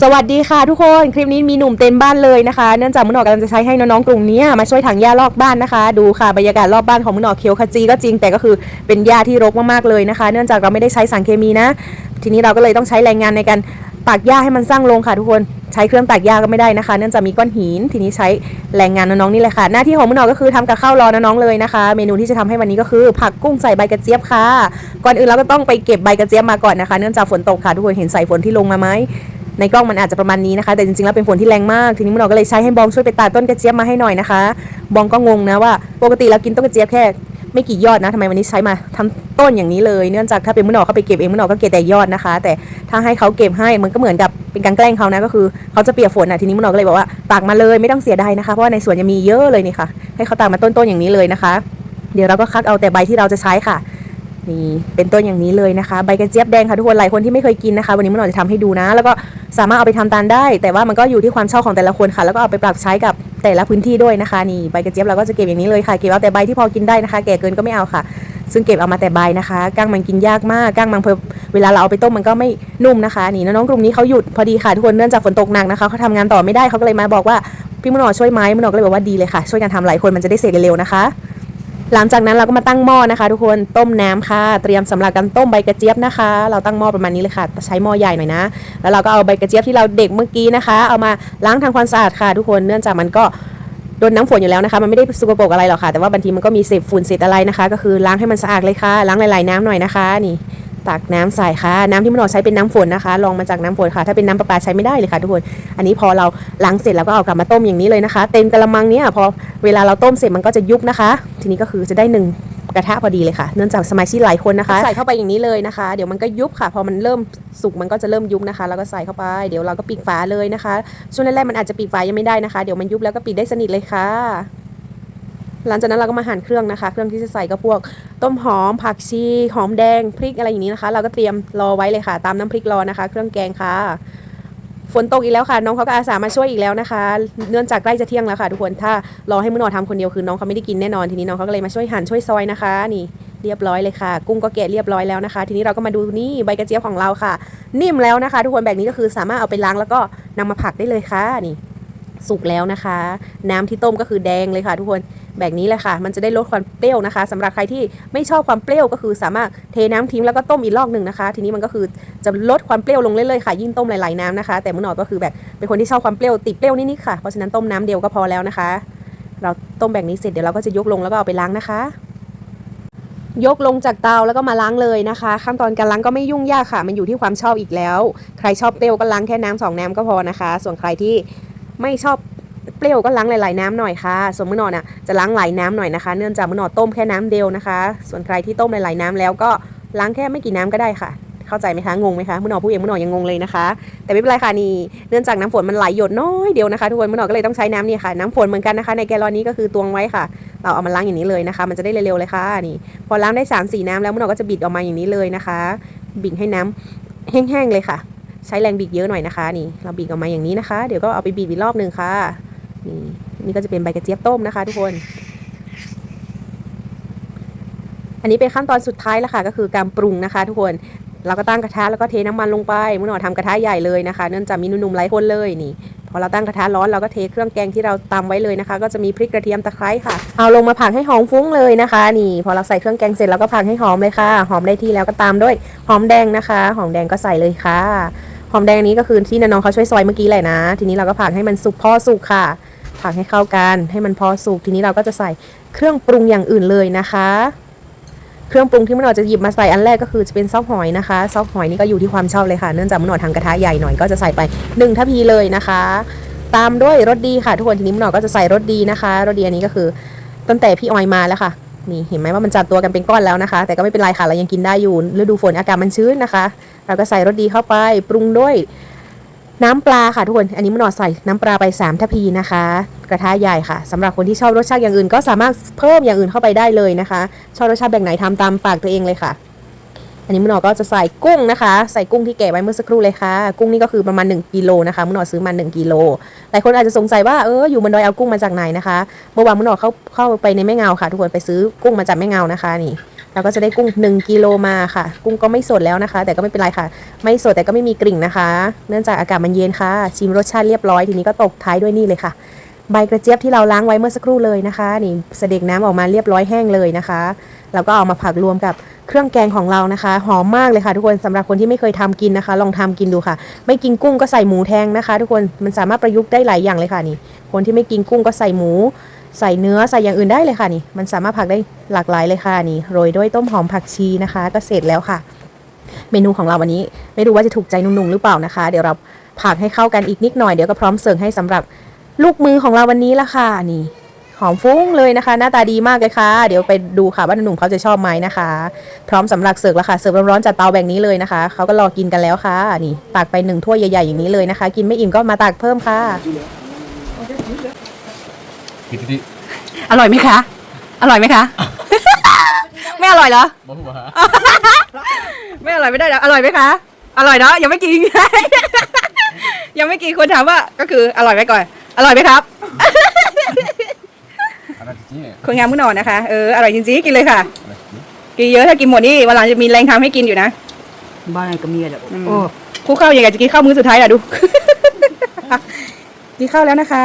สวัสดีค่ะทุกคนคลิปนี้มีหนุ่มเต็มบ้านเลยนะคะเนื่องจากมุนออกกำลังจะใช้ให้น้องๆกลุ่มนี้มาช่วยถังหญ้ารอบบ้านนะคะ ดูค่ะบรรยากาศรอบบ้านของมุนออกเขียวขจีก็จริงแต่ก็คือเป็นหญ้าที่รกมากๆเลยนะคะ เนื่องจากเราไม่ได้ใช้สารเคมีนะ ทีนี้เราก็เลยต้องใช้แรงงานในการตักหญ้าให้มันสร้างลงค่ะทุกคนใช้เครื่องตักหญ้าก็ไม่ได้นะคะ เนื่องจากมีก้อนหินทีนี้ใช้แรงงานน้องๆนี่แหละค่ะ หน้าที่ของมุนออกก็คือทำกับข้าวรอน้องๆเลยนะคะ เมนูที่จะทำให้วันนี้ก็คือผักกุ้งใส่ใบกระเจี๊ยบค่ะ ก่อนอื่นเราก็ต้องไปเก็บใบกระเจี๊ยบมาก่อนนะคะ เนื่องจากฝนตกค่ะทุกคนเห็นสายฝนที่ลงมาไหม ในกล้องมันอาจจะประมาณนี้นะคะ แต่จริงๆแล้วเป็นฝนที่แรงมาก ทีนี้มันเราก็เลยใช้ให้บองช่วยไปตัดต้นกระเจี๊ยบมาให้หน่อยนะคะ บองก็งงนะว่าปกติเรากินต้นกระเจี๊ยบแค่ไม่กี่ยอดนะทำไมวันนี้ใช้มาทำต้นอย่างนี้เลย เนื่องจากถ้าเป็นมุนอกเขาไปเก็บเองมุนอกก็เก็บแต่ยอดนะคะ แต่ถ้าให้เขาเก็บให้มันก็เหมือนกับเป็นการแกล้งเขานะก็คือเขาจะเปียกฝนนะทีนี้มุนอกก็เลยบอกว่าตักมาเลยไม่ต้องเสียดายนะคะเพราะว่าในสวนยังมีเยอะเลยนี่ค่ะให้เขาตักมาต้นๆอย่างนี้เลยนะคะ เดี๋ยวเราก็คัดเอาแต่ใบที่เราจะใช้ค่ะ นี่เป็นต้นอย่างนี้เลยนะคะใบกระเจี๊ยบแดงค่ะทุกคนหลายคนที่ไม่เคยกินนะคะ วันนี้มันหน่อยจะทำให้ดูนะ แล้วก็สามารถเอาไปทำตาลได้ แต่ว่ามันก็อยู่ที่ความชอบของแต่ละคนค่ะ แล้วก็เอาไปปรับใช้กับแต่ละพื้นที่ด้วยนะคะนี่ใบกระเจี๊ยบเราก็จะเก็บอย่างนี้เลยค่ะเก็บเอาแต่ใบที่พอกินได้นะคะ แก่เกินก็ไม่เอาค่ะ ซึ่งเก็บเอามาแต่ใบนะคะก้างมันกินยากมากก้างมันเพอเวลาเราเอาไปต้มมันก็ไม่นุ่มนะคะนี่น้องๆกลุ่มนี้เขาหยุดพอดีค่ะทุกคนเนื่องจากฝนตกหนักนะคะเขาทำงานต่อไม่ได้เขาก็เลยมาบอกว่าพี่มโนช่วยไหมมโนก็เลยบอกว่าดีเลยค่ะ ช่วยกันทำหลายคนมันจะได้เสร็จเร็วๆนะคะ หลังจากนั้นเราก็มาตั้งหม้อนะคะ ทุกคนต้มน้ำค่ะ เตรียมสำหรับการต้มใบกระเจี๊ยบนะคะ เราตั้งหม้อประมาณนี้เลยค่ะ ใช้หม้อใหญ่หน่อยนะ แล้วเราก็เอาใบกระเจี๊ยบที่เราเด็กเมื่อกี้นะคะ เอามาล้างทำความสะอาดค่ะ ทุกคนเนื่องจากมันก็โดนน้ำฝนอยู่แล้วนะคะมันไม่ได้สกปรกอะไรหรอกค่ะแต่ว่าบางทีมันก็มีเศษฝุ่นเศษอะไรนะคะ ก็คือล้างให้มันสะอาดเลยค่ะ ล้างหลายๆน้ำหน่อยนะคะนี่ ตักน้ำใส่ค่ะ น้ำที่มันออกใช้เป็นน้ำฝนนะคะ ลองมาจากน้ำฝนค่ะ ถ้าเป็นน้ำประปาใช้ไม่ได้เลยค่ะทุกคน อันนี้พอเราล้างเสร็จแล้วก็เอากลับมาต้มอย่างนี้เลยนะคะ เต็มกระมังเนี้ยพอเวลาเราต้มเสร็จมันก็จะยุบนะคะ ทีนี้ก็คือจะได้หนึ่งกระทะพอดีเลยค่ะ เนื่องจากสมาชิกหลายคนนะคะ ใส่เข้าไปอย่างนี้เลยนะคะ เดี๋ยวมันก็ยุบค่ะ พอมันเริ่มสุกมันก็จะเริ่มยุบนะคะ แล้วก็ใส่เข้าไป เดี๋ยวเราก็ปิดฝาเลยนะคะ ช่วงแรกๆมันอาจจะปิดฝายังไม่ได้นะคะ เดี๋ยวมันยุบแล้วก็ปิดได้สนิทเลยค่ะ หลังจากนั้นเราก็มาหั่นเครื่องนะคะ เครื่องที่จะใส่ก็พวกต้มหอม ผักชีหอมแดงพริกอะไรอย่างนี้นะคะ เราก็เตรียมรอไว้เลยค่ะ ตามน้ำพริกรอนะคะ เครื่องแกงค่ะฝนตกอีกแล้วค่ะ น้องเขาก็อาสามาช่วยอีกแล้วนะคะ เนื่องจากใกล้จะเที่ยงแล้วค่ะทุกคนถ้ารอให้มือหนอทำคนเดียวคือน้องเขาไม่ได้กินแน่นอนทีนี้น้องเขาก็เลยมาช่วยหั่นช่วยซอยนะคะ นี่เรียบร้อยเลยค่ะ กุ้งก็แกะเรียบร้อยแล้วนะคะ ทีนี้เราก็มาดูนี่ใบกระเจี๊ยบของเราค่ะ นิ่มแล้วนะคะ ทุกคนแบบนี้ก็คือสามารถเอาไปล้างแล้วก็นำมาผักได้เลยค่ะนี่สุกแล้วนะคะ น้ำที่ต้มก็คือแดงเลยค่ะ ทุกคน แบบนี้เลยค่ะ มันจะได้ลดความเปรี้ยวนะคะสำหรับใครที่ไม่ชอบความเปรี้ยวก็คือสามารถเทน้ำทิ้งแล้วก็ต้มอีกรอบหนึ่งนะคะ ทีนี้มันก็คือจะลดความเปรี้ยวลงเรื่อยๆค่ะ ยิ่งต้มหลายๆน้ำนะคะ แต่เมื่อหน่อยก็คือแบบเป็นคนที่ชอบความเปรี้ยวติดเปรี้ยวนิดๆค่ะ เพราะฉะนั้นต้มน้ำเดียวก็พอแล้วนะคะ เราต้มแบบนี้เสร็จเดี๋ยวเราก็จะยกลงแล้วก็เอาไปล้างนะคะยกลงจากเตาแล้วก็มาล้างเลยนะคะ ขั้นตอนการล้างก็ไม่ยุ่งยากค่ะ มันอยู่ที่ความชอบอีกแล้ว ใครชอบเปรี้ยวก็ล้างแค่น้ำสองน้ำก็พอนะคะ ส่วนใครที่ไม่ชอบ เปรี้ยวก็ล้างหลายๆน้ำหน่อยค่ะ ส่วนมื้อนอนอะจะล้างหลายน้ำหน่อยนะคะ เนื่องจากมื้อนอนต้มแค่น้ำเดียวนะคะ ส่วนใครที่ต้มหลายๆน้ำแล้วก็ล้างแค่ไม่กี่น้ำก็ได้ค่ะ เข้าใจไหมคะ งงไหมคะมื้อนอนผู้เองมื้อนอนยังงงเลยนะคะ แต่ไม่เป็นไรค่ะนี่ เนื่องจากน้ำฝนมันไหลหยดน้อยเดียวนะคะทุกคนมื้อนอนก็เลยต้องใช้น้ำนี่ค่ะ น้ำฝนเหมือนกันนะคะ ในแกลลอนนี้ก็คือตวงไว้ค่ะ เราเอามาล้างอย่างนี้เลยนะคะ มันจะได้เร็วๆเลยค่ะนี่ พอล้างได้3ามสี่น้ำแล้วมื้อนอก็จะบิดออกมาอย่างนี้เลยนะคะ บิดให้น้ำแห้งๆเลยค่ะใช้แรงบิดเยอะหน่อยนะคะนี่เราบิดออกมาอย่างนี้นะคะ เดี๋ยวก็เอาไปบิดอีกรอบหนึ่งค่ะ นี่นี่ก็จะเป็นใบกระเจี๊ยบต้มนะคะทุกคน อันนี้เป็นขั้นตอนสุดท้ายแล้วค่ะ ก็คือการปรุงนะคะ ทุกคนเราก็ตั้งกระทะแล้วก็เทน้ำมันลงไปมื้อหน่อทำกระทะใหญ่เลยนะคะ เนื่องจากมีนุ่มๆหลายคนเลยนี่พอเราตั้งกระทะร้อนเราก็เทเครื่องแกงที่เราตำไว้เลยนะคะ ก็จะมีพริกกระเทียมตะไคร้ค่ะ เอาลงมาผัดให้หอมฟุ้งเลยนะคะ นี่ พอเราใส่เครื่องแกงเสร็จเราก็ผัดให้หอมเลยค่ะ หอมได้ที่แล้วก็ตามด้วยหอมแดงนะคะ หอมแดงก็ใส่เลยค่ะ หอมแดงนี้ก็คือที่น้องเขาช่วยซอยเมื่อกี้แหละนะ ทีนี้เราก็ผัดให้มันสุกพอสุกค่ะ ผัดให้เข้ากัน ให้มันพอสุกทีนี้เราก็จะใส่เครื่องปรุงอย่างอื่นเลยนะคะ เครื่องปรุงที่มันหนอจะหยิบมาใส่อันแรกก็คือจะเป็นซอสหอยนะคะซอสหอยนี่ก็อยู่ที่ความชอบเลยค่ะเนื่องจากมันหนอทำกระทะใหญ่หน่อยก็จะใส่ไป1ทัพพีเลยนะคะ ตามด้วยรสดีค่ะ ทุกคนทีนี้มันหนอก็จะใส่รสดีนะคะรสดีอันนี้ก็คือตั้งแต่พี่ออยมาแล้วค่ะนี่เห็นไหมว่ามันจัดตัวกันเป็นก้อนแล้วนะคะ แต่ก็ไม่เป็นไรค่ะเรายังกินได้อยู่ฤดูฝนอากาศมันชื้นนะคะ เราก็ใส่รสดีเข้าไปปรุงด้วย น้ำปลาค่ะทุกคน อันนี้มันหนอใส่น้ำปลาไป 3ทัพพีนะคะ กระทะใหญ่ค่ะสำหรับคนที่ชอบรสชาติอย่างอื่น ก็สามารถเพิ่มอย่างอื่นเข้าไปได้เลยนะคะ ชอบรสชาติแบบไหนทำตามปากตัวเองเลยค่ะ อันนี้มุนหนอก็จะใส่กุ้งนะคะ ใส่กุ้งที่แกะไว้เมื่อสักครู่เลยค่ะ กุ้งนี่ก็คือประมาณ1กิโลนะคะมุนหนอซื้อมา1กิโลหลายคนอาจจะสงสัยว่าเอออยู่บนดอยเอากุ้งมาจากไหนนะคะเมื่อวานมุนหนอเข้าเข้าไปในแม่เงาค่ะ ทุกคนไปซื้อกุ้งมาจากแม่เงานะคะนี่ เราก็จะได้กุ้ง 1กิโลมาค่ะ กุ้งก็ไม่สดแล้วนะคะ แต่ก็ไม่เป็นไรค่ะ ไม่สดแต่ก็ไม่มีกลิ่นนะคะ เนื่องจากอากาศมันเย็นค่ะ ชิมรสชาติเรียบร้อยทีนี้ก็ตกท้ายด้วยนี่เลยค่ะ ใบกระเจี๊ยบที่เราล้างไว้เมื่อสักครู่เลยนะคะนี่เสด็จน้ำออกมาเรียบร้อยแห้งเลยนะคะแล้วก็เอามาผักรวมกับเครื่องแกงของเรานะคะ หอมมากเลยค่ะทุกคนสำหรับคนที่ไม่เคยทำกินนะคะ ลองทำกินดูค่ะ ไม่กินกุ้งก็ใส่หมูแทงนะคะ ทุกคนมันสามารถประยุกต์ได้หลายอย่างเลยค่ะนี่ คนที่ไม่กินกุ้งก็ใส่หมู ใส่เนื้อใส่อย่างอื่นได้เลยค่ะนี่ มันสามารถผักได้หลากหลายเลยค่ะนี่โรยด้วยต้มหอมผักชีนะคะ ก็เสร็จแล้วค่ะ เมนูของเราวันนี้ ไม่รู้ว่าจะถูกใจนุ่งๆหรือเปล่านะคะ เดี๋ยวเราผักให้เข้ากันอีกนิดหน่อยเดี๋ยวก็พร้อมเสิร์ฟให้สำหรับลูกมือของเราวันนี้ละค่ะนี่หอมฟุ้งเลยนะคะ หน้าตาดีมากเลยค่ะ เดี๋ยวไปดูค่ะว่าหนุ่มเขาจะชอบไหมนะคะ พร้อมสำหรับเสิร์ฟแล้วค่ะเสิร์ฟร้อนๆจากเตาแบบนี้เลยนะคะเขาก็รอกินกันแล้วค่ะนี่ตักไปหนึ่งถ้วยใหญ่ๆอย่างนี้เลยนะคะ กินไม่อิ่มก็มาตักเพิ่มค่ะ กินที่อร่อยไหมคะ อร่อยไหมคะ ไม่อร่อยเหรอบ่หัวไม่อร่อยไม่ได้เหรออร่อยไหมคะ อร่อยเนาะยังไม่กิน ยังไม่กินคนถามว่าก็คืออร่อยไหมก่อน อร่อยไหมครับอะไรจริงคนงามมือหนอนนะคะ เอออร่อยจริงๆกินเลยค่ะอะไรจริงกินเยอะถ้ากินหมดนี่วันหลังจะมีแรงทำให้กินอยู่นะ บ้านกับเมียแหละอืมโอ้คู่ข้าวยังไงจะกินข้าวมื้อสุดท้ายล่ะดู กินข้าวแล้วนะคะ